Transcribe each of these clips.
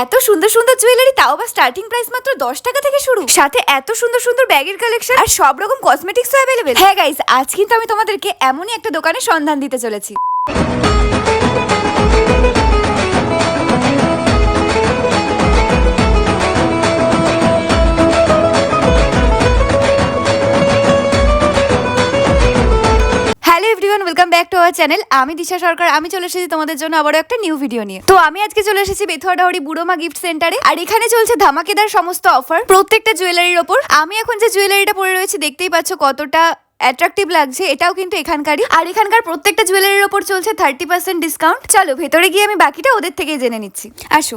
এত সুন্দর সুন্দর জুয়েলারি তাও বা স্টার্টিং প্রাইস মাত্র দশ টাকা থেকে শুরু। সাথে এত সুন্দর সুন্দর ব্যাগের কালেকশন আর সব রকম কসমেটিক্সও অ্যাভেলেবেল হ্যাঁ গাইস আজ কিন্তু আমি তোমাদেরকে এমনই একটা দোকানের সন্ধান দিতে চলেছি। Everyone welcome back to our channel আমি দিশা সরকার, আমি চলে এসেছি তোমাদের জন্য আবারও একটা নিউ ভিডিও নিয়ে। তো আমি আজকে চলে এসেছি বেথুয়াডাহরি বুড়োমা গিফট সেন্টারে আর এখানে চলছে ধামাকেদার সমস্ত অফার প্রত্যেকটা জুয়েলারির ওপর। আমি এখন যে জুয়েলারিটা পরে রয়েছে, দেখতেই পাচ্ছ কতটা অ্যাট্রাকটিভ লাগছে, এটাও কিন্তু এখানকারই। আর এখানকার প্রত্যেকটা জুয়েলারির ওপর চলছে থার্টি পার্সেন্ট ডিসকাউন্ট চলো, ভেতরে গিয়ে আমি বাকিটা ওদের থেকে জেনে নিচ্ছি। আসো।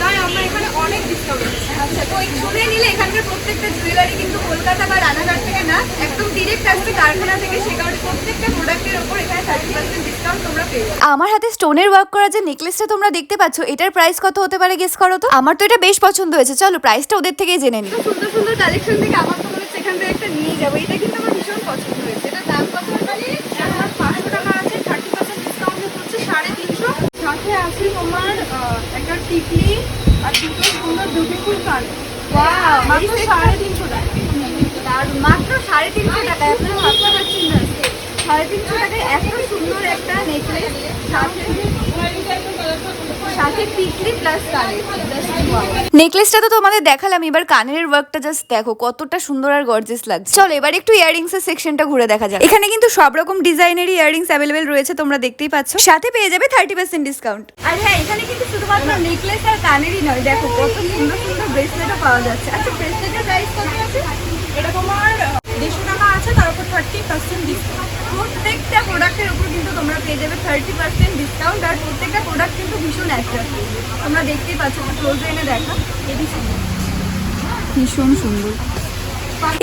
তাই আমরা এখানে অনেক ডিসকাউন্ট আচ্ছা তো এই শুনে নিলে এখানকার প্রত্যেকটা জুয়েলারি কিন্তু কলকাতা বা রানাঘাট থেকে না একদম ডিরেক্ট আসছে কারখানা থেকে সে কারণে প্রত্যেকটা প্রোডাক্টের উপর এখানে থার্টি পার্সেন্ট ডিসকাউন্ট তোমরা পেয়ে যাবে। আমার হাতে স্টোনের ওয়ার্ক করা যে নেকলেসটা তোমরা দেখতে পাচ্ছ এটার প্রাইস কত হতে পারে গেস করো তো? আমার তো এটা বেশ পছন্দ হয়েছে। চলো প্রাইসটা ওদের থেকেই জেনে নিই। সুন্দর সুন্দর কালেকশন থেকে আমার তো মনে হচ্ছে এখান থেকে একটা নিয়ে যাব। এটা কিন্তু আমার ভীষণ পছন্দ হয়েছে। এটা দাম কত মানে আমার পাঁচশো টাকা আছে। থার্টি পার্সেন্ট ডিসকাউন্ট হচ্ছে সাড়ে তিনশো। সাথে আছে তোমার একটা টিকলি আর দুটো সুন্দর বিউটিফুল কান মাত্র সাড়ে তিনশো টাকা। আর মাত্র সাড়ে তিনশো টাকা আপনারা ভাবতে পারছেন না সাড়ে তিনশো টাকায় এত সুন্দর একটা নেকলেস সাথে সাথে টিকলি প্লাস কানের নেকলেসটা তো তোমাদের দেখালাম এবার কানের ওয়ার্কটা জাস্ট দেখো কতটা সুন্দর আর গর্জিয়াস লাগছে। চলো এবার একটু ইয়ারিংস এর সেকশনটা ঘুরে দেখা যাক। এখানে কিন্তু সব রকম ডিজাইনেরই ইয়ারিংস অ্যাভেলেবেল রয়েছে তোমরা দেখতেই পাচ্ছ। সাথে পেয়ে যাবে থার্টি পার্সেন্ট ডিসকাউন্ট আর হ্যাঁ এখানে কিন্তু শুধুমাত্র নেকলেস আর কানেরই নয় দেখো কত সুন্দর সুন্দর ব্রেসলেটও পাওয়া যাচ্ছে। আচ্ছা ব্রেসলেটের প্রাইস কত আছে? এটা তোমার দেড়শো টাকা আছে তার উপর থার্টি পার্সেন্ট ডিসকাউন্ট প্রত্যেকটা প্রোডাক্টের উপর কিন্তু তোমরা পেয়ে যাবে থার্টি পার্সেন্ট ডিসকাউন্ট আর প্রত্যেকটা প্রোডাক্ট কিন্তু ভীষণ অ্যাট্রাক্টিভ তোমরা দেখতেই পাচ্ছ ক্লোজ এনে দেখা। এটি ভীষণ সুন্দর।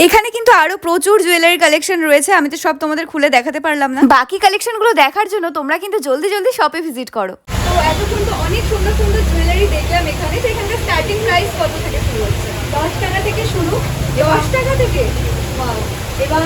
এখানে কিন্তু আরও প্রচুর জুয়েলারি কালেকশন রয়েছে আমি তো সব তোমাদের খুলে দেখাতে পারলাম না। বাকি কালেকশনগুলো দেখার জন্য তোমরা কিন্তু জলদি জলদি শপে ভিজিট করো। তো এতক্ষণ তো অনেক সুন্দর সুন্দর জুয়েলারি দেখলাম এখানে তো এখানকার স্টার্টিং প্রাইস কত থেকে শুরু হচ্ছে? দশ টাকা থেকে শুরু। দশ টাকা থেকে! এবং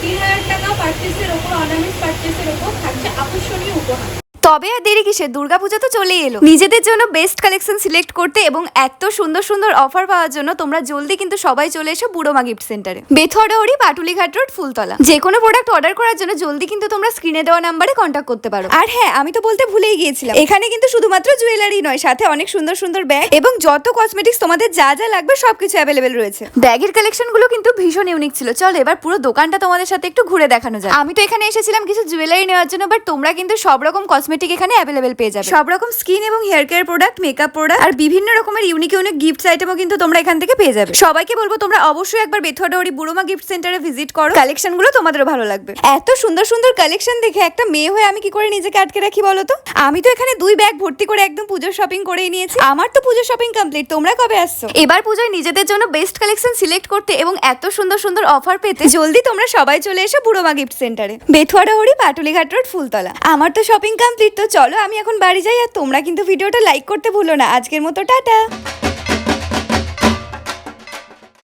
তিন হাজার টাকা পার্চেসের ওপর অর্নামেন্টস পার্চেসের ওপর থাকছে আকর্ষণীয় উপহার। তবে আর দেরি কিসের? দুর্গাপূজা তো চলেই এলো। নিজেদের জন্য বেস্ট কালেকশন সিলেক্ট করতে এবং এত সুন্দর সুন্দর অফার পাওয়ার জন্য তোমরা জলদি কিন্তু সবাই চলে এসো বুড়োমা গিফট সেন্টারে বেথুয়াডাহরি, পাটুলিঘাট রোড ফুলতলা। যে কোনো প্রোডাক্ট অর্ডার করার জন্য জলদি কিন্তু তোমরা স্ক্রিনে দেওয়া নাম্বারে কন্ট্যাক্ট করতে পারো। আর হ্যাঁ আমি তো বলতে ভুলেই গিয়েছিলাম। এখানে কিন্তু শুধুমাত্র জুয়েলারি নয়, সাথে অনেক সুন্দর সুন্দর ব্যাগ এবং যত কসমেটিক্স তোমাদের যা যা লাগবে সবকিছু অ্যাভেলেবেল রয়েছে। ব্যাগের কালেকশনগুলো কিন্তু ভীষণ ইউনিক ছিল। চলো এবার পুরো দোকানটা তোমাদের সাথে একটু ঘুরে দেখানো যায় আমি তো এখানে এসেছিলাম কিছু জুয়েলারি নেওয়ার জন্য বাট তোমরা কিন্তু সব রকম কসমেটিক এখানে অ্যাভেলেবেল পেয়ে যাবে। সব রকম স্কিন এবং hair care product makeup product আর বিভিন্ন রকমের ইউনিক ইউনিক গিফটস আইটেমও কিন্তু তোমরা এখান থেকে পেয়ে যাবে। সবাইকে বলব তোমরা অবশ্যই একবার বেথুয়াডাহরি বুড়োমা গিফট সেন্টারে ভিজিট করো। কালেকশনগুলো তোমাদেরও ভালো লাগবে। এত সুন্দর সুন্দর কালেকশন দেখে একটা মেয়ে হয়ে আমি কি করে নিজেকে আটকে রাখি বলো তো? আমি তো এখানে দুই ব্যাগ ভর্তি করে একদম পুজোর শপিং করেই নিয়েছি। আমার তো পুজো শপিং কমপ্লিট তোমরা কবে আসছো? এবার পুজোয় নিজেদের জন্য বেস্ট কালেকশন সিলেক্ট করতে এবং এত সুন্দর সুন্দর অফার পেতে জলদি তোমরা সবাই চলে এসো বুড়োমা গিফট সেন্টারে বেথুয়াডাহরি পাটুলিঘাট রোড ফুলতলা। আমার তো শপিং কমপ্লিট তো চলো আমি এখন বাড়ি যাই আর তোমরা কিন্তু ভিডিওটা লাইক করতে ভুলো না। আজকের মতো টাটা।